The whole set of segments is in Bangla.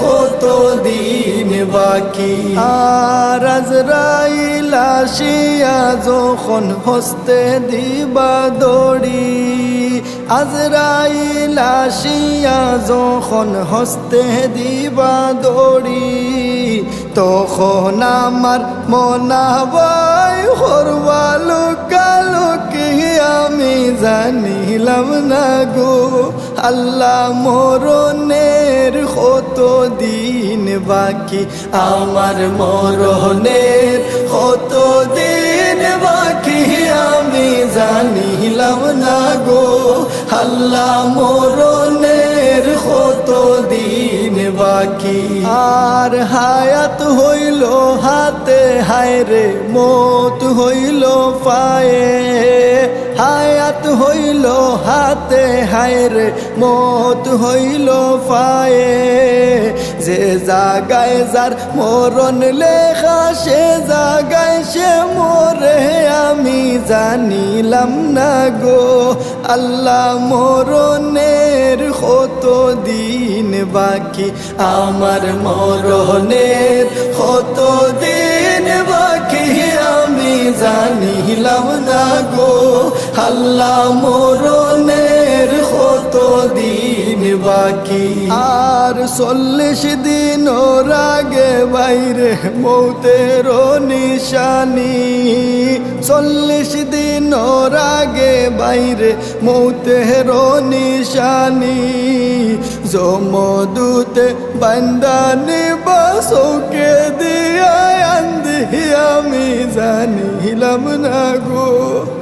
কত দিন বাকি আর আজরাইল যখন হস্তে দিবা দড়ি আজরাইল আসিয়া যখন হস্তে দিবা দড়ি তখন আমার মনাবাই হরবালো কালো কি আমি জানিলাম না গো আল্লাহ মরণের কত দিন বাকি? আমার মরণের কত দিন বাকি? আমি জানিলাম না গো। আল্লাহ মরণের কত দিন বাকি? আর হায়াত হইল হাতে, হায় রে, মত হইল পায়ে। হায়াত হইল হাতে, হায় রে, মত হইল পায়ে। জাগায় যার মরণ লেখা, সে জাগায় সে মরে। আমি জানিলাম না গো, আল্লাহ মরণের কত দিন বাকি? আমার মরণের কত দিন বাকি? আমি জানিলাম না গো, আল্লাহ মরণের কত দিন বাকি। আর চল্লিশ দিন রাগে বাইরে মৌতের নিশানি। চল্লিশ দিন রাগে বাইরে মৌতের নিশানি। জমদূতে বান্দানি বাসকে দিয়া আন্দি আমি জানিলাম না গো।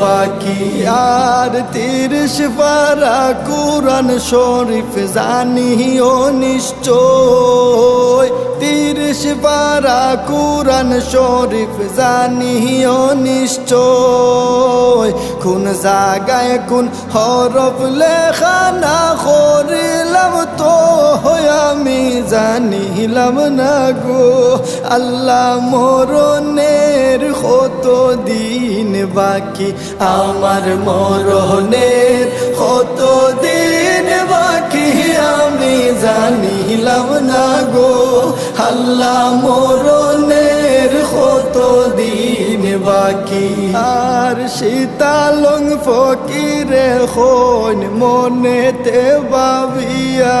বাকি আর তিরিশ পারা কোরআন শরীফ জানিও নিশ্চয়। তিরিশ পারা কোরআন শরীফ জানিও নিশ্চয়। কোন জাগায় কোন হরফ লেখা না তো আমি জানিলাম না গো, আল্লাহ মরণের কত দিন বাকি? আমার মরণের কত দিন বাকি? আমি জানিলাম না গো, আল্লাহ মরণের কত দিন বাকি? আর শীতালং ফকিরে হন মনেতে বাবিয়া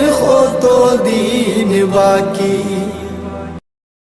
কত দিন বাকি।